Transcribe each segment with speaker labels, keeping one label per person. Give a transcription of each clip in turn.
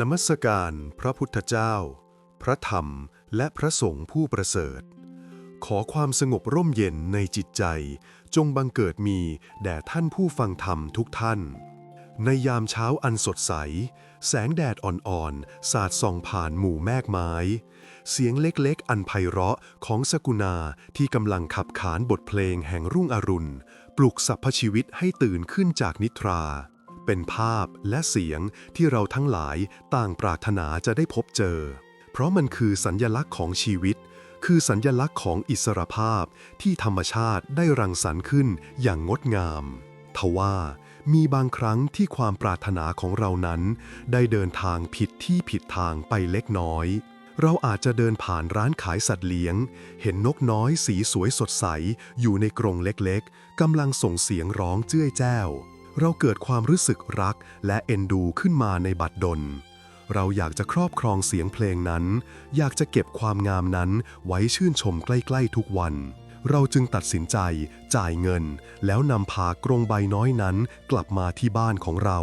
Speaker 1: นมัสการพระพุทธเจ้า พระธรรมและพระสงฆ์ผู้ประเสริฐ ขอความสงบร่มเย็นในจิตใจ จงบังเกิดมีแด่ท่านผู้ฟังธรรมทุกท่าน ในยามเช้าอันสดใส แสงแดดอ่อนๆ สาดส่องผ่านหมู่แมกไม้ เสียงเล็กๆ อันไพเราะของสกุณาที่กำลังขับขานบทเพลงแห่งรุ่งอรุณ ปลุกสรรพชีวิตให้ตื่นขึ้นจากนิทรา เป็นภาพและเสียงที่เราทั้งหลายต่างปรารถนาจะได้พบเจอ เพราะมันคือสัญญลักษณ์ของชีวิต คือสัญญลักษณ์ของอิสรภาพที่ธรรมชาติได้รังสรรค์ขึ้นอย่างงดงามทว่ามีบางครั้งที่ความปรารถนาของเรานั้น ได้เดินทางผิดที่ผิดทางไปเล็กน้อย เราอาจจะเดินผ่านร้านขายสัตว์เลี้ยง เห็นนกน้อยสีสวยสดใสอยู่ในกรงเล็กๆกำลังส่งเสียงร้องเจ้ยแจ้ว เราเกิดความรู้สึกรักและเอ็นดูขึ้นมาในบัดดล เราอยากจะครอบครองเสียงเพลงนั้น อยากจะเก็บความงามนั้นไว้ชื่นชมใกล้ๆทุกวัน เราจึงตัดสินใจจ่ายเงิน แล้วนำพากรงใบน้อยนั้นกลับมาที่บ้านของเรา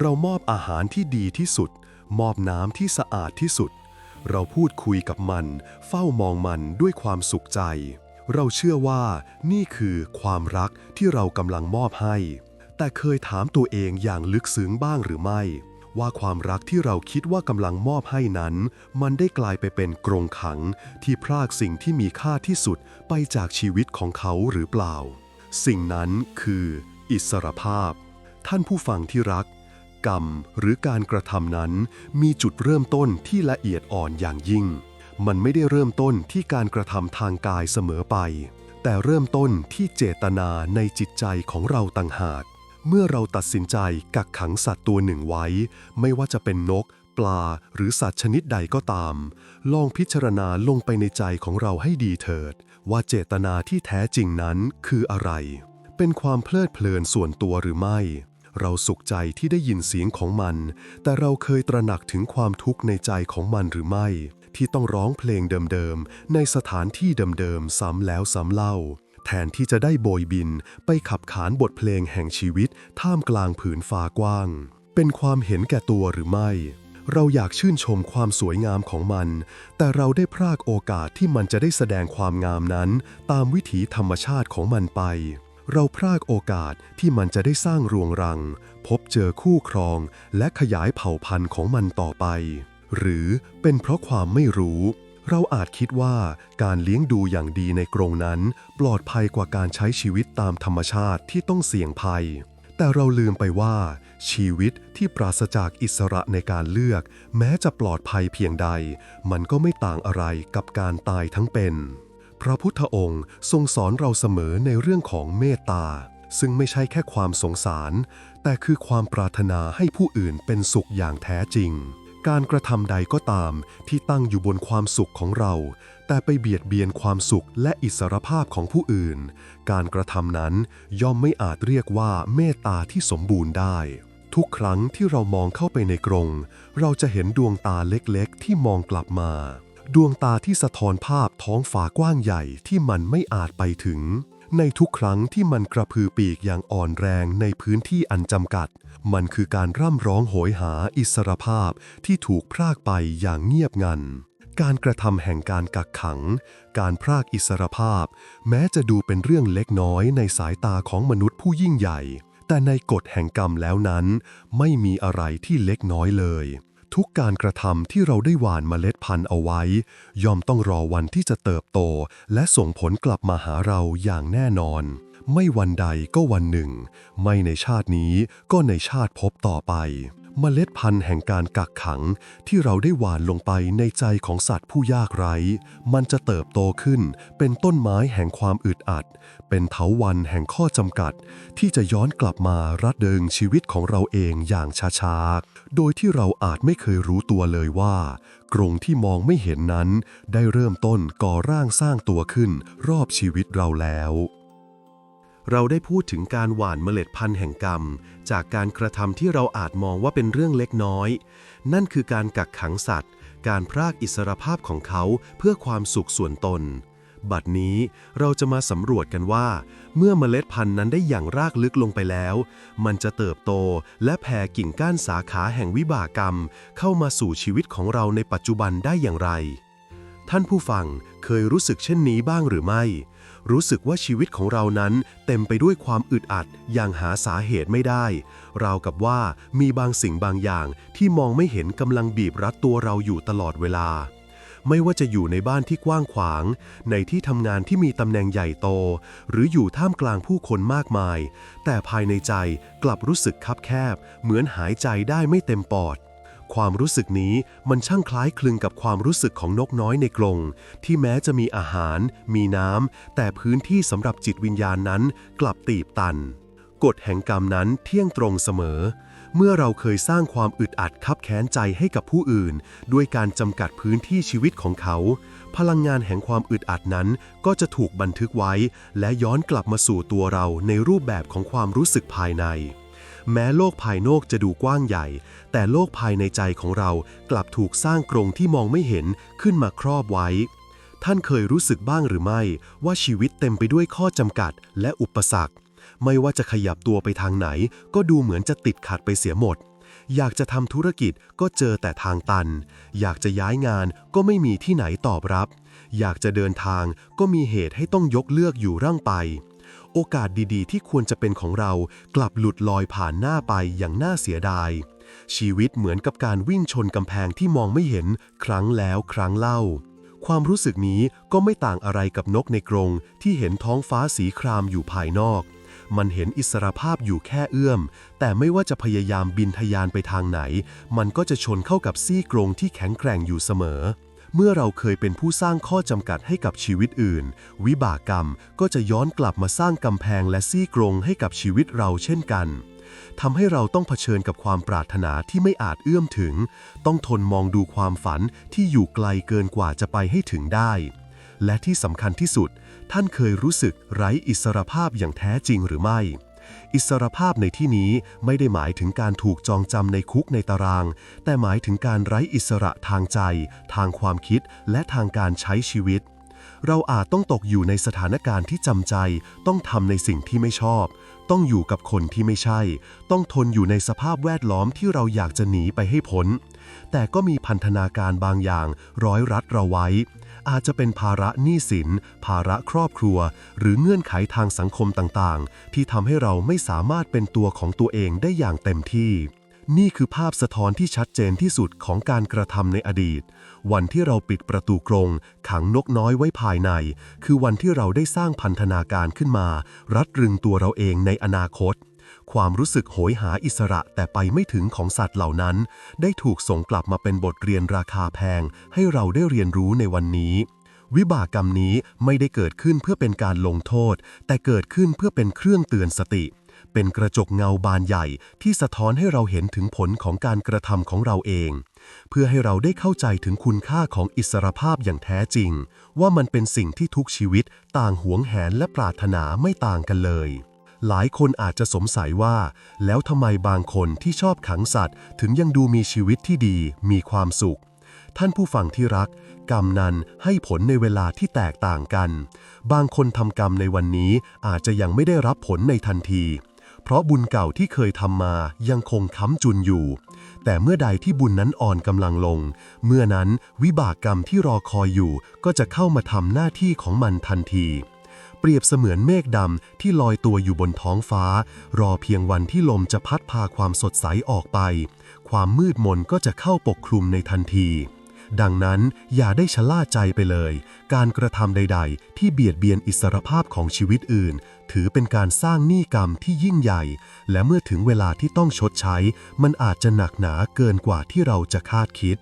Speaker 1: เรามอบอาหารที่ดีที่สุด มอบน้ำที่สะอาดที่สุด เราพูดคุยกับมัน เฝ้ามองมันด้วยความสุขใจ เราเชื่อว่านี่คือความรักที่เรากำลังมอบให้ แต่เคยถามตัวเองอย่างลึกซึ้งบ้างหรือไม่ ว่าความรักที่เราคิดว่ากำลังมอบให้นั้น มันได้กลายไปเป็นกรงขัง ที่พรากสิ่งที่มีค่าที่สุดไปจากชีวิตของเขาหรือเปล่า สิ่งนั้นคือ อิสรภาพ ท่านผู้ฟังที่รัก กรรมหรือการกระทำนั้น มีจุดเริ่มต้นที่ละเอียดอ่อนอย่างยิ่ง มันไม่ได้เริ่มต้นที่การกระทำทางกายเสมอไปแต่เริ่มต้นที่เจตนาในจิตใจของเราต่างหาก เมื่อเราตัดสินใจกักขังสัตว์ตัวหนึ่งไว้ ไม่ว่าจะเป็นนก ปลาหรือสัตว์ชนิดใดก็ตาม ลองพิจารณาลงไปในใจของเราให้ดีเถิด ว่าเจตนาที่แท้จริงนั้นคืออะไร เป็นความเพลิดเพลินส่วนตัวหรือไม่ เราสุขใจที่ได้ยินเสียงของมัน แต่เราเคยตระหนักถึงความทุกข์ในใจของมันหรือไม่ ที่ต้องร้องเพลงเดิมๆในสถานที่เดิมๆซ้ำแล้วซ้ำเล่า แทนที่จะได้โบยบินไปขับขานบทเพลงแห่งชีวิตท่ามกลางผืนฟ้ากว้าง เป็นความเห็นแก่ตัวหรือไม่ เราอยากชื่นชมความสวยงามของมัน แต่เราได้พรากโอกาสที่มันจะได้แสดงความงามนั้น ตามวิถีธรรมชาติของมันไปเราพรากโอกาสที่มันจะได้สร้างรวงรัง พบเจอคู่ครองและขยายเผ่าพันธุ์ของมันต่อไป หรือเป็นเพราะความไม่รู้ เราอาจคิดว่าการเลี้ยงดูอย่างดีในกรงนั้น ปลอดภัยกว่าการใช้ชีวิตตามธรรมชาติที่ต้องเสี่ยงภัย แต่เราลืมไปว่า ชีวิตที่ปราศจากอิสระในการเลือก แม้จะปลอดภัยเพียงใด มันก็ไม่ต่างอะไรกับการตายทั้งเป็น พระพุทธองค์ทรงสอนเราเสมอในเรื่องของเมตตาซึ่งไม่ใช่แค่ความสงสาร แต่คือความปรารถนาให้ผู้อื่นเป็นสุขอย่างแท้จริง การกระทำใดก็ตามที่ตั้งอยู่บนความสุขของเรา แต่ไปเบียดเบียนความสุขและอิสรภาพของผู้อื่น การกระทำนั้นย่อมไม่อาจเรียกว่าเมตตาที่สมบูรณ์ได้ ทุกครั้งที่เรามองเข้าไปในกรง เราจะเห็นดวงตาเล็กๆ ที่มองกลับมา ดวงตาที่สะท้อนภาพท้องฟ้ากว้างใหญ่ที่มันไม่อาจไปถึง ในทุกครั้งที่มันกระพือปีกอย่างอ่อนแรงในพื้นที่อันจำกัด มันคือการร่ำร้องโหยหาอิสรภาพที่ถูกพรากไปอย่างเงียบงัน การกระทำแห่งการกักขัง การพรากอิสรภาพ แม้จะดูเป็นเรื่องเล็กน้อยในสายตาของมนุษย์ผู้ยิ่งใหญ่ แต่ในกฎแห่งกรรมแล้วนั้น ไม่มีอะไรที่เล็กน้อยเลย ทุกการกระทำที่เราได้หว่านเมล็ดพันธุ์เอาไว้ ย่อมต้องรอวันที่จะเติบโต และส่งผลกลับมาหาเราอย่างแน่นอน ไม่วันใดก็วันหนึ่ง ไม่ในชาตินี้ก็ในชาติพบต่อไป เมล็ดพันธุ์แห่งการกักขังที่เราได้หว่านลงไปในใจของสัตว์ผู้ยากไร้ มันจะเติบโตขึ้น เป็นต้นไม้แห่งความอึดอัด เป็นเถาวันแห่งข้อจำกัด ที่จะย้อนกลับมารัดเดิงชีวิตของเราเองอย่างช้าๆ โดยที่เราอาจไม่เคยรู้ตัวเลยว่ากรงที่มองไม่เห็นนั้น ได้เริ่มต้นก่อร่างสร้างตัวขึ้นรอบชีวิตเราแล้ว เราได้พูดถึงการหว่านเมล็ดพันธุ์แห่งกรรม จากการกระทำที่เราอาจมองว่าเป็นเรื่องเล็กน้อย นั่นคือการกักขังสัตว์ การพรากอิสรภาพของเขาเพื่อความสุขส่วนตน บัดนี้เราจะมาสำรวจกันว่า เมื่อเมล็ดพันธุ์นั้นได้อย่างรากลึกลงไปแล้ว มันจะเติบโตและแผ่กิ่งก้านสาขาแห่งวิบากกรรม เข้ามาสู่ชีวิตของเราในปัจจุบันได้อย่างไร ท่านผู้ฟังเคยรู้สึกเช่นนี้บ้างหรือไม่ รู้สึกว่าชีวิตของเรานั้นเต็มไปด้วยความอึดอัดอย่างหาสาเหตุไม่ได้ ราวกับว่ามีบางสิ่งบางอย่างที่มองไม่เห็นกำลังบีบรัดตัวเราอยู่ตลอดเวลา ไม่ว่าจะอยู่ในบ้านที่กว้างขวาง ในที่ทำงานที่มีตำแหน่งใหญ่โต หรืออยู่ท่ามกลางผู้คนมากมาย แต่ภายในใจกลับรู้สึกคับแคบ เหมือนหายใจได้ไม่เต็มปอด ความรู้สึกนี้มันช่างคล้ายคลึงกับความรู้สึกของนกน้อยในกรงที่แม้จะมีอาหาร มีน้ำ แต่พื้นที่สำหรับจิตวิญญาณนั้นกลับตีบตัน กฎแห่งกรรมนั้นเที่ยงตรงเสมอ เมื่อเราเคยสร้างความอึดอัดคับแค้นใจให้กับผู้อื่น ด้วยการจำกัดพื้นที่ชีวิตของเขา พลังงานแห่งความอึดอัดนั้นก็จะถูกบันทึกไว้ และย้อนกลับมาสู่ตัวเราในรูปแบบของความรู้สึกภายใน แม้โลกภายนอกจะดูกว้างใหญ่ แต่โลกภายในใจของเรากลับถูกสร้างกรงที่มองไม่เห็นขึ้นมาครอบไว้ ท่านเคยรู้สึกบ้างหรือไม่ ว่าชีวิตเต็มไปด้วยข้อจำกัดและอุปสรรค ไม่ว่าจะขยับตัวไปทางไหน ก็ดูเหมือนจะติดขัดไปเสียหมด อยากจะทำธุรกิจก็เจอแต่ทางตัน อยากจะย้ายงานก็ไม่มีที่ไหนตอบรับ อยากจะเดินทางก็มีเหตุให้ต้องยกเลือกอยู่ร่างไป โอกาสดีๆ ที่ควรจะเป็นของเรากลับหลุดลอยผ่านหน้าไปอย่างน่าเสียดาย ชีวิตเหมือนกับการวิ่งชนกำแพงที่มองไม่เห็นครั้งแล้วครั้งเล่า ความรู้สึกนี้ก็ไม่ต่างอะไรกับนกในกรงที่เห็นท้องฟ้าสีครามอยู่ภายนอก มันเห็นอิสรภาพอยู่แค่เอื้อม แต่ไม่ว่าจะพยายามบินทะยานไปทางไหน มันก็จะชนเข้ากับซี่กรงที่แข็งแกร่งอยู่เสมอ เมื่อเราเคยเป็นผู้สร้างข้อจำกัดให้กับชีวิตอื่น วิบากกรรมก็จะย้อนกลับมาสร้างกำแพงและซี่กรงให้กับชีวิตเราเช่นกันทำให้เราต้องเผชิญกับความปรารถนาที่ไม่อาจเอื้อมถึง ต้องทนมองดูความฝันที่อยู่ไกลเกินกว่าจะไปให้ถึงได้ และที่สำคัญที่สุด ท่านเคยรู้สึกไร้อิสรภาพอย่างแท้จริงหรือไม่ อิสรภาพในที่นี้ไม่ได้หมายถึงการถูกจองจำในคุกในตาราง แต่หมายถึงการไร้อิสระทางใจ ทางความคิด และทางการใช้ชีวิต เราอาจต้องตกอยู่ในสถานการณ์ที่จำใจ ต้องทำในสิ่งที่ไม่ชอบ ต้องอยู่กับคนที่ไม่ใช่ ต้องทนอยู่ในสภาพแวดล้อมที่เราอยากจะหนีไปให้พ้น แต่ก็มีพันธนาการบางอย่างร้อยรัดเราไว้ อาจจะเป็นภาระหนี้สิน ภาระครอบครัว หรือเงื่อนไขทางสังคมต่างๆ ที่ทำให้เราไม่สามารถเป็นตัวของตัวเองได้อย่างเต็มที่ นี่คือภาพสะท้อนที่ชัดเจนที่สุดของการกระทำในอดีต วันที่เราปิดประตูกรง ขังนกน้อยไว้ภายใน คือวันที่เราได้สร้างพันธนาการขึ้นมา รัดรึงตัวเราเองในอนาคต ความรู้สึกโหยหาอิสระแต่ไปไม่ถึงของสัตว์เหล่านั้น ได้ถูกส่งกลับมาเป็นบทเรียนราคาแพง ให้เราได้เรียนรู้ในวันนี้ วิบากกรรมนี้ไม่ได้เกิดขึ้นเพื่อเป็นการลงโทษ แต่เกิดขึ้นเพื่อเป็นเครื่องเตือนสติ เป็นกระจกเงาบานใหญ่ที่สะท้อนให้เราเห็นถึงผลของการกระทำของเราเอง เพื่อให้เราได้เข้าใจถึงคุณค่าของอิสรภาพอย่างแท้จริง ว่ามันเป็นสิ่งที่ทุกชีวิตต่างหวงแหนและปรารถนาไม่ต่างกันเลย หลายคนอาจจะสงสัยว่า แล้วทำไมบางคนที่ชอบขังสัตว์ ถึงยังดูมีชีวิตที่ดีมีความสุข ท่านผู้ฟังที่รัก กรรมนั้นให้ผลในเวลาที่แตกต่างกัน บางคนทำกรรมในวันนี้อาจจะยังไม่ได้รับผลในทันที เพราะบุญเก่าที่เคยทำมายังคงค้ำจุนอยู่ แต่เมื่อใดที่บุญนั้นอ่อนกำลังลง เมื่อนั้นวิบากกรรมที่รอคอยอยู่ก็จะเข้ามาทำหน้าที่ของมันทันที เปรียบเสมือนเมฆดำที่ลอยตัวอยู่บนท้องฟ้า รอเพียงวันที่ลมจะพัดพาความสดใสออกไป ความมืดมนก็จะเข้าปกคลุมในทันที ดังนั้นอย่าได้ชะล่าใจไปเลย การกระทำใด ๆ ที่เบียดเบียนอิสรภาพของชีวิตอื่น ถือเป็นการสร้างหนี้กรรมที่ยิ่งใหญ่ และเมื่อถึงเวลาที่ต้องชดใช้ มันอาจจะหนักหนาเกินกว่าที่เราจะคาดคิด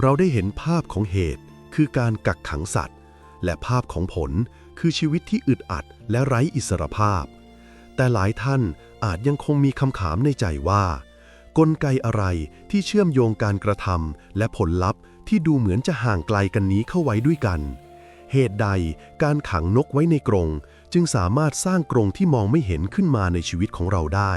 Speaker 1: เราได้เห็นภาพของเหตุคือการกักขังสัตว์ และภาพของผล คือชีวิตที่อึดอัดและไร้อิสรภาพ แต่หลายท่านอาจยังคงมีคำถามในใจว่า กลไกอะไรที่เชื่อมโยงการกระทำและผลลัพธ์ที่ดูเหมือนจะห่างไกลกันนี้เข้าไว้ด้วยกัน เหตุใดการขังนกไว้ในกรง จึงสามารถสร้างกรงที่มองไม่เห็นขึ้นมาในชีวิตของเราได้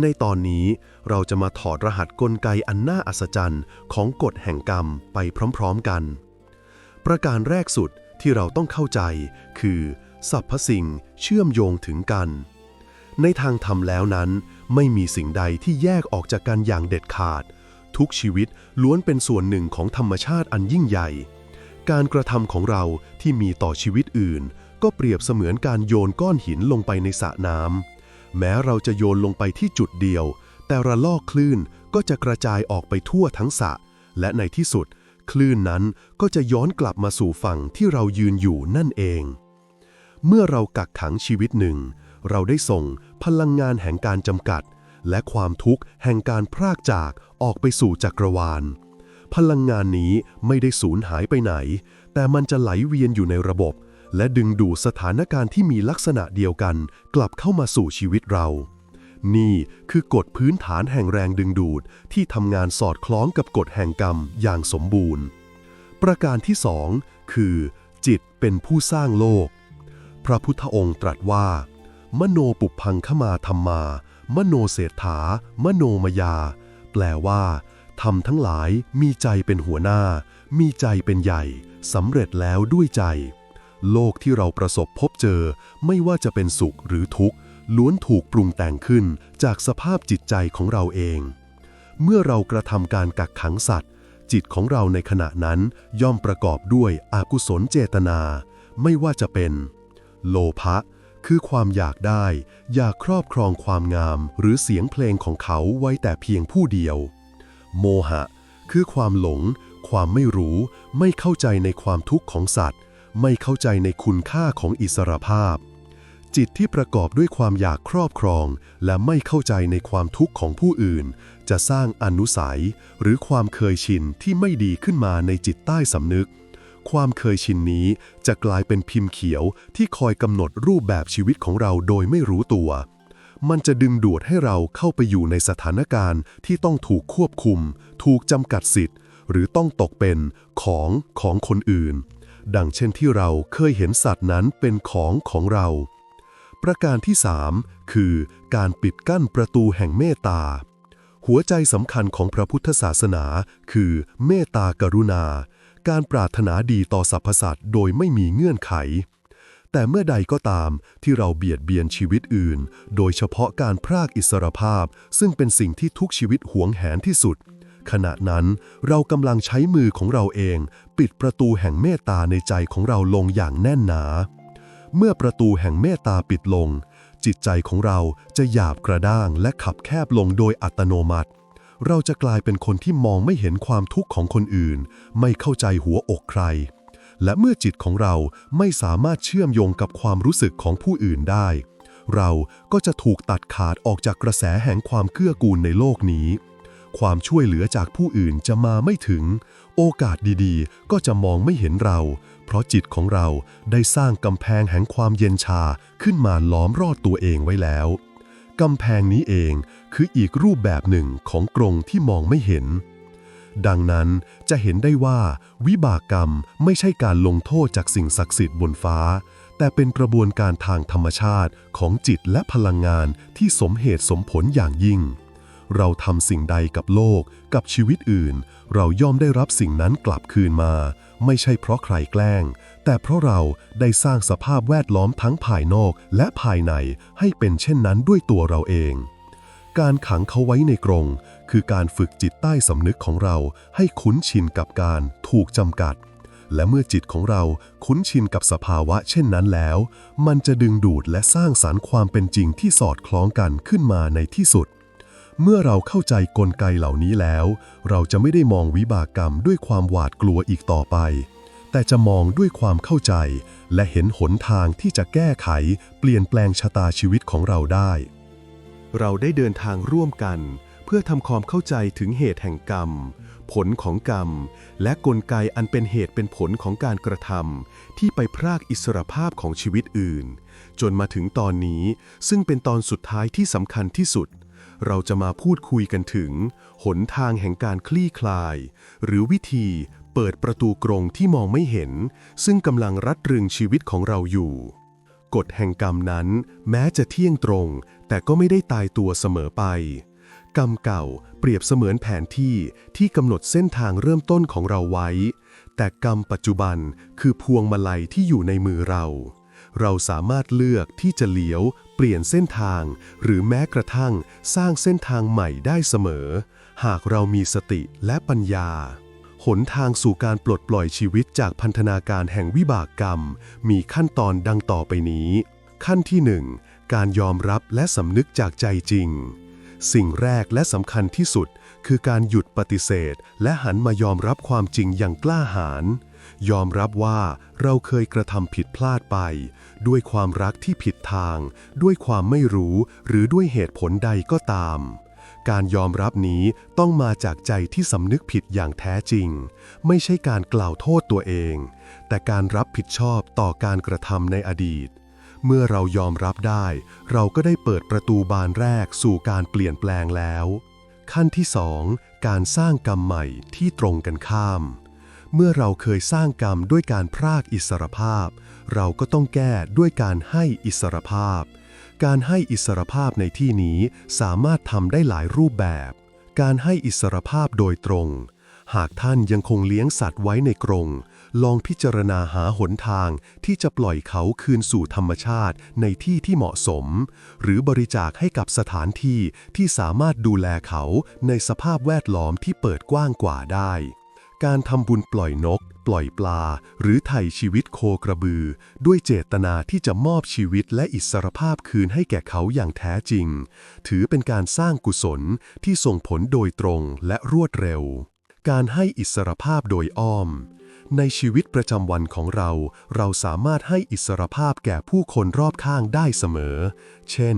Speaker 1: ในตอนนี้เราจะมาถอดรหัสกลไกอันน่าอัศจรรย์ของกฎแห่งกรรมไปพร้อมๆกัน ประการแรกสุด ที่เราต้องเข้าใจคือสรรพสิ่งเชื่อมโยงถึงกัน ในทางธรรมแล้วนั้น ไม่มีสิ่งใดที่แยกออกจากกันอย่างเด็ดขาด ทุกชีวิตล้วนเป็นส่วนหนึ่งของธรรมชาติอันยิ่งใหญ่ การกระทำของเราที่มีต่อชีวิตอื่น ก็เปรียบเสมือนการโยนก้อนหินลงไปในสระน้ำแม้เราจะโยนลงไปที่จุดเดียว แต่ระลอกคลื่นก็จะกระจายออกไปทั่วทั้งสระและในที่สุด คลื่นนั้นก็จะย้อนกลับมาสู่ฝั่งที่เรายืนอยู่นั่นเอง เมื่อเรากักขังชีวิตหนึ่ง เราได้ส่งพลังงานแห่งการจำกัด และความทุกข์แห่งการพรากจากออกไปสู่จักรวาล พลังงานนี้ไม่ได้สูญหายไปไหน แต่มันจะไหลเวียนอยู่ในระบบ และดึงดูดสถานการณ์ที่มีลักษณะเดียวกัน กลับเข้ามาสู่ชีวิตเรา นี่คือกฎพื้นฐานแห่งแรงดึงดูดที่ทำงานสอดคล้องกับกฎแห่งกรรมอย่างสมบูรณ์ ประการที่สองคือ จิตเป็นผู้สร้างโลก พระพุทธองค์ตรัสว่า มโนปุพังขมาธรรมา มโนเศรษฐา มโนมยา แปลว่าธรรมทั้งหลายมีใจเป็นหัวหน้า มีใจเป็นใหญ่สำเร็จแล้วด้วยใจ โลกที่เราประสบพบเจอไม่ว่าจะเป็นสุขหรือทุกข์ ล้วนถูกปรุงแต่งขึ้นจากสภาพจิตใจของเราเอง เมื่อเรากระทำการกักขังสัตว์ จิตของเราในขณะนั้นย่อมประกอบด้วยอากุศลเจตนา ไม่ว่าจะเป็น โลภะคือความอยากได้ อยากครอบครองความงามหรือเสียงเพลงของเขาไว้แต่เพียงผู้เดียว โมหะ คือความหลง ความไม่รู้ ไม่เข้าใจในความทุกข์ของสัตว์ ไม่เข้าใจในคุณค่าของอิสรภาพ จิตที่ประกอบด้วยความอยากครอบครอง และไม่เข้าใจในความทุกข์ของผู้อื่น จะสร้างอนุสัย หรือความเคยชินที่ไม่ดีขึ้นมาในจิตใต้สำนึก ความเคยชินนี้จะกลายเป็นพิมพ์เขียวที่คอยกำหนดรูปแบบชีวิตของเราโดยไม่รู้ตัว มันจะดึงดูดให้เราเข้าไปอยู่ในสถานการณ์ที่ต้องถูกควบคุม ถูกจำกัดสิทธิ์ หรือต้องตกเป็นของของคนอื่น ดังเช่นที่เราเคยเห็นสัตว์นั้นเป็นของของเรา ประการที่ 3 คือการปิดกั้นประตูแห่งเมตตา หัวใจสำคัญของพระพุทธศาสนาคือเมตตากรุณา การปรารถนาดีต่อสรรพสัตว์โดยไม่มีเงื่อนไข แต่เมื่อใดก็ตามที่เราเบียดเบียนชีวิตอื่น โดยเฉพาะการพรากอิสรภาพ ซึ่งเป็นสิ่งที่ทุกชีวิตหวงแหนที่สุด ขณะนั้นเรากำลังใช้มือของเราเอง ปิดประตูแห่งเมตตาในใจของเราลงอย่างแน่นหนา เมื่อประตูแห่งเมตตาปิดลง จิตใจของเราจะหยาบกระด้างและขับแคบลงโดยอัตโนมัติ เราจะกลายเป็นคนที่มองไม่เห็นความทุกข์ของคนอื่น ไม่เข้าใจหัวอกใคร และเมื่อจิตของเราไม่สามารถเชื่อมโยงกับความรู้สึกของผู้อื่นได้ เราก็จะถูกตัดขาดออกจากกระแสแห่งความเกื้อกูลในโลกนี้ ความช่วยเหลือจากผู้อื่นจะมาไม่ถึง โอกาสดีๆ ก็จะมองไม่เห็นเรา เพราะจิตของเราได้สร้างกำแพงแห่งความเย็นชาขึ้นมาล้อมรอดตัวเองไว้แล้วกำแพงนี้เองคืออีกรูปแบบหนึ่งของกรงที่มองไม่เห็น ดังนั้นจะเห็นได้ว่าวิบากกรรมไม่ใช่การลงโทษจากสิ่งศักดิ์สิทธิ์บนฟ้า แต่เป็นกระบวนการทางธรรมชาติของจิตและพลังงานที่สมเหตุสมผลอย่างยิ่ง เราทำสิ่งใดกับโลกกับชีวิตอื่น เราย่อมได้รับสิ่งนั้นกลับคืนมา ไม่ใช่เพราะใครแกล้ง แต่เพราะเราได้สร้างสภาพแวดล้อมทั้งภายนอกและภายในให้เป็นเช่นนั้นด้วยตัวเราเอง การขังเขาไว้ในกรง คือการฝึกจิตใต้สำนึกของเราให้คุ้นชินกับการถูกจำกัด และเมื่อจิตของเราคุ้นชินกับสภาวะเช่นนั้นแล้ว มันจะดึงดูดและสร้างสารรค์ความเป็นจริงที่สอดคล้องกันขึ้นมาในที่สุด เมื่อเราเข้าใจกลไกเหล่านี้แล้ว เราจะไม่ได้มองวิบากกรรมด้วยความหวาดกลัวอีกต่อไป แต่จะมองด้วยความเข้าใจ และเห็นหนทางที่จะแก้ไข เปลี่ยนแปลงชะตาชีวิตของเราได้ เราได้เดินทางร่วมกัน เพื่อทำความเข้าใจถึงเหตุแห่งกรรม ผลของกรรม และกลไกอันเป็นเหตุเป็นผลของการกระทำที่ไปพรากอิสรภาพของชีวิตอื่น จนมาถึงตอนนี้ซึ่งเป็นตอนสุดท้ายที่สำคัญที่สุด เราจะมาพูดคุยกันถึง หนทางแห่งการคลี่คลาย หรือวิธีเปิดประตูกรงที่มองไม่เห็น ซึ่งกำลังรัดรึงชีวิตของเราอยู่ กฎแห่งกรรมนั้นแม้จะเที่ยงตรง แต่ก็ไม่ได้ตายตัวเสมอไป กรรมเก่าเปรียบเสมือนแผนที่ที่กำหนดเส้นทางเริ่มต้นของเราไว้ แต่กรรมปัจจุบันคือพวงมาลัยที่อยู่ในมือเรา เราสามารถเลือกที่จะเลี้ยว เปลี่ยนเส้นทาง หรือแม้กระทั่งสร้างเส้นทางใหม่ได้เสมอ หากเรามีสติและปัญญา หนทางสู่การปลดปล่อยชีวิตจากพันธนาการแห่งวิบากกรรม มีขั้นตอนดังต่อไปนี้ ขั้นที่หนึ่งการยอมรับและสำนึกจากใจจริง สิ่งแรกและสำคัญที่สุด คือการหยุดปฏิเสธ และหันมายอมรับความจริงอย่างกล้าหาญ ยอมรับว่าเราเคยกระทำผิดพลาดไป ด้วยความรักที่ผิดทาง ด้วยความไม่รู้หรือด้วยเหตุผลใดก็ตาม การยอมรับนี้ต้องมาจากใจที่สำนึกผิดอย่างแท้จริง ไม่ใช่การกล่าวโทษตัวเอง แต่การรับผิดชอบต่อการกระทำในอดีต เมื่อเรายอมรับได้ เราก็ได้เปิดประตูบานแรกสู่การเปลี่ยนแปลงแล้ว ขั้นที่สองการสร้างกรรมใหม่ที่ตรงกันข้าม เมื่อเราเคยสร้างกรรมด้วยการพรากอิสรภาพ เราก็ต้องแก้ด้วยการให้อิสรภาพ การให้อิสรภาพในที่นี้สามารถทำได้หลายรูปแบบ การให้อิสรภาพโดยตรง หากท่านยังคงเลี้ยงสัตว์ไว้ในกรง ลองพิจารณาหาหนทางที่จะปล่อยเขาคืนสู่ธรรมชาติในที่ที่เหมาะสม หรือบริจาคให้กับสถานที่ที่สามารถดูแลเขาในสภาพแวดล้อมที่เปิดกว้างกว่าได้ การทำบุญปล่อยนก ปล่อยปลา หรือไถ่ชีวิตโคกระบือ ด้วยเจตนาที่จะมอบชีวิตและอิสรภาพคืนให้แก่เขาอย่างแท้จริง ถือเป็นการสร้างกุศลที่ส่งผลโดยตรงและรวดเร็ว การให้อิสรภาพโดยอ้อม ในชีวิตประจำวันของเรา เราสามารถให้อิสรภาพแก่ผู้คนรอบข้างได้เสมอ เช่น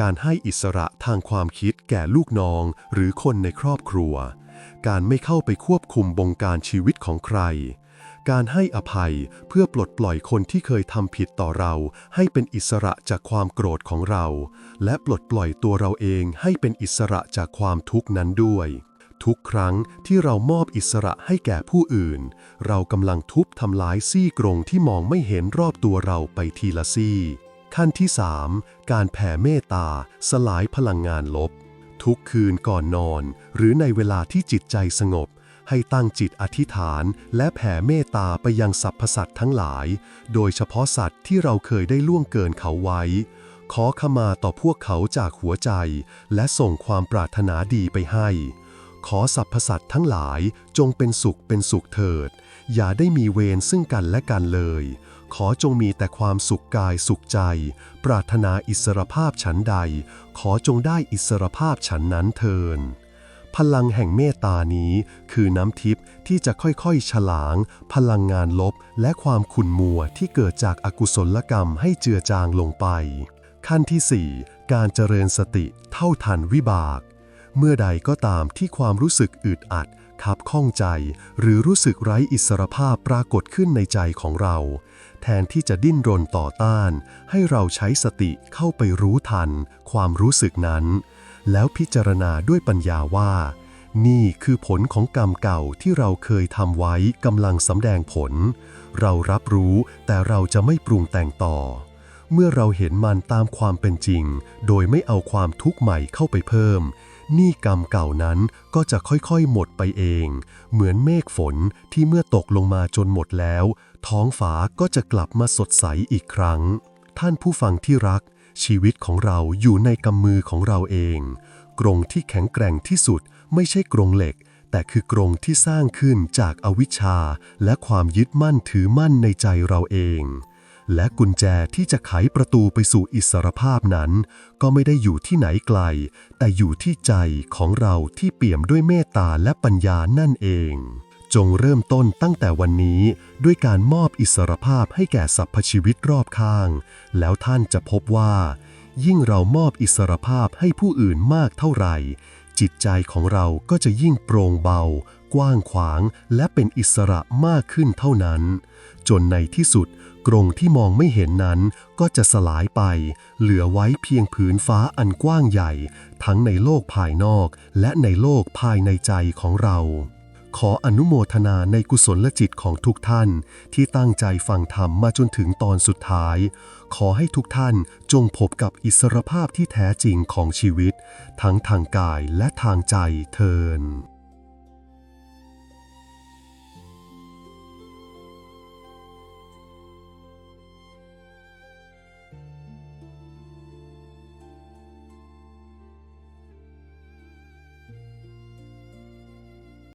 Speaker 1: การให้อิสระทางความคิดแก่ลูกน้อง หรือคนในครอบครัว การไม่เข้าไปควบคุมบงการชีวิตของใคร การให้อภัยเพื่อปลดปล่อยคนที่เคยทำผิดต่อเรา ให้เป็นอิสระจากความโกรธของเรา และปลดปล่อยตัวเราเองให้เป็นอิสระจากความทุกข์นั้นด้วย ทุกครั้งที่เรามอบอิสระให้แก่ผู้อื่น เรากำลังทุบทำลายซี่กรงที่มองไม่เห็นรอบตัวเราไปทีละซี่ ขั้นที่ 3 การแผ่เมตตา สลายพลังงานลบ ทุกคืนก่อนนอน หรือในเวลาที่จิตใจสงบ ให้ตั้งจิตอธิษฐานและแผ่เมตตาไปยังสรรพสัตว์ทั้งหลาย โดยเฉพาะสัตว์ที่เราเคยได้ล่วงเกินเขาไว้ ขอขมาต่อพวกเขาจากหัวใจ และส่งความปรารถนาดีไปให้ ขอสรรพสัตว์ทั้งหลายจงเป็นสุขเป็นสุขเถิด อย่าได้มีเวรซึ่งกันและกันเลย ขอจงมีแต่ความสุขกายสุขใจ ปรารถนาอิสรภาพฉันใด ขอจงได้อิสรภาพฉันนั้นเทินพลังแห่งเมตตานี้คือน้ำทิพย์ที่จะค่อยๆ ฉลาง พลังงานลบและความขุ่นมัวที่เกิดจากอากุศลกรรมให้เจือจางลงไป ขั้นที่ 4 การเจริญสติเท่าทันวิบาก เมื่อใดก็ตามที่ความรู้สึกอึดอัดขับข้องใจ หรือรู้สึกไร้อิสรภาพปรากฏขึ้นในใจของเรา แทนที่จะดิ้นรนต่อต้าน ให้เราใช้สติเข้าไปรู้ทัน ความรู้สึกนั้น แล้วพิจารณาด้วยปัญญาว่า นี่คือผลของกรรมเก่าที่เราเคยทำไว้กำลังสำแดงผล เรารับรู้แต่เราจะไม่ปรุงแต่งต่อ เมื่อเราเห็นมันตามความเป็นจริง โดยไม่เอาความทุกข์ใหม่เข้าไปเพิ่ม นี่กรรมเก่านั้นก็จะค่อยๆหมดไปเอง เหมือนเมฆฝนที่เมื่อตกลงมาจนหมดแล้ว ท้องฟ้าก็จะกลับมาสดใสอีกครั้ง ท่านผู้ฟังที่รัก ชีวิตของเราอยู่ในกำมือของเราเอง กรงที่แข็งแกร่งที่สุดไม่ใช่กรงเหล็ก แต่คือกรงที่สร้างขึ้นจากอวิชชา และความยึดมั่นถือมั่นในใจเราเอง และกุญแจที่จะไขประตูไปสู่อิสรภาพนั้น ก็ไม่ได้อยู่ที่ไหนไกล แต่อยู่ที่ใจของเราที่เปี่ยมด้วยเมตตาและปัญญานั่นเอง จงเริ่มต้นตั้งแต่วันนี้ด้วยการมอบอิสรภาพให้แก่สรรพชีวิตรอบข้าง แล้วท่านจะพบว่า ยิ่งเรามอบอิสรภาพให้ผู้อื่นมากเท่าไหร่ จิตใจของเราก็จะยิ่งโปร่งเบา กว้างขวาง และเป็นอิสระมากขึ้นเท่านั้น จนในที่สุด กรงที่มองไม่เห็นนั้นก็จะสลายไป เหลือไว้เพียงผืนฟ้าอันกว้างใหญ่ ทั้งในโลกภายนอกและในโลกภายในใจของเรา ขออนุโมทนาในกุศลจิตของทุกท่าน ที่ตั้งใจฟังธรรมมาจนถึงตอนสุดท้าย ขอให้ทุกท่านจงพบกับอิสรภาพที่แท้จริงของชีวิต ทั้งทางกายและทางใจเทิน